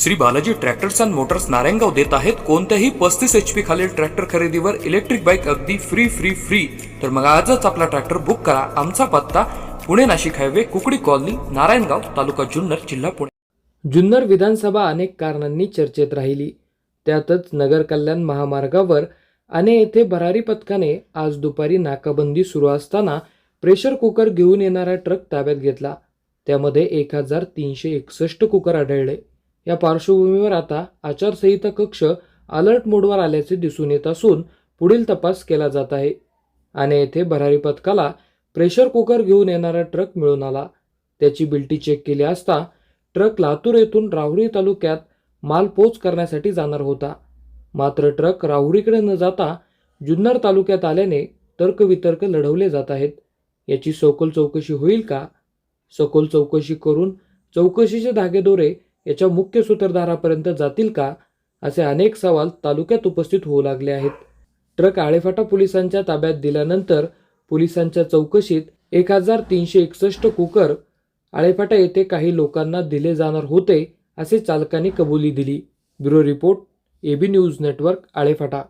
Shri Balaji tractors and motors Narayangaon देत आहेत. कोणत्याही पस्तीस एच पी खालील ट्रॅक्टर खरेदीवर इलेक्ट्रिक बाईक अगदी फ्री फ्री फ्री तर मग आजच आपला ट्रॅक्टर बुक करा. आमचा पत्ता पुणे नाशिक हायवे कुकडी कॉलनी नारायणगाव तालुका जुन्नर जिल्हा पुणे. जुन्नर विधानसभा अनेक कारणांनी चर्चेत राहिली. त्यातच नगर कल्याण महामार्गावर आणि येथे भरारी पथकाने आज दुपारी नाकाबंदी सुरू असताना प्रेशर कुकर घेऊन येणारा ट्रक ताब्यात घेतला. त्यामध्ये एक हजार तीनशे एकसष्ट कुकर आढळले. या पार्श्वभूमीवर आता आचारसंहिता कक्ष अलर्ट मोडवर आल्याचे दिसून येत असून पुढील तपास केला जात आहे. आणि येथे भरारी पथकाला प्रेशर कुकर घेऊन येणारा ट्रक मिळून आला. त्याची बिल्टी चेक केली असता ट्रक लातूर येथून राहुरी तालुक्यात माल पोच करण्यासाठी जाणार होता. मात्र ट्रक राहुरीकडे न जाता जुन्नर तालुक्यात आल्याने तर्कवितर्क लढवले जात आहेत. याची सखोल चौकशी होईल का? सखोल चौकशी करून चौकशीचे धागेदोरे याच्या मुख्य सूत्रधारापर्यंत जातील का? असे अनेक सवाल तालुक्यात उपस्थित होऊ लागले आहेत. ट्रक आळेफाटा पोलिसांच्या ताब्यात दिल्यानंतर पोलिसांच्या चौकशीत एक हजार तीनशे एकसष्ट कुकर आळेफाटा येथे काही लोकांना दिले जाणार होते असे चालकांनी कबुली दिली. Bureau report AB news network Alephata.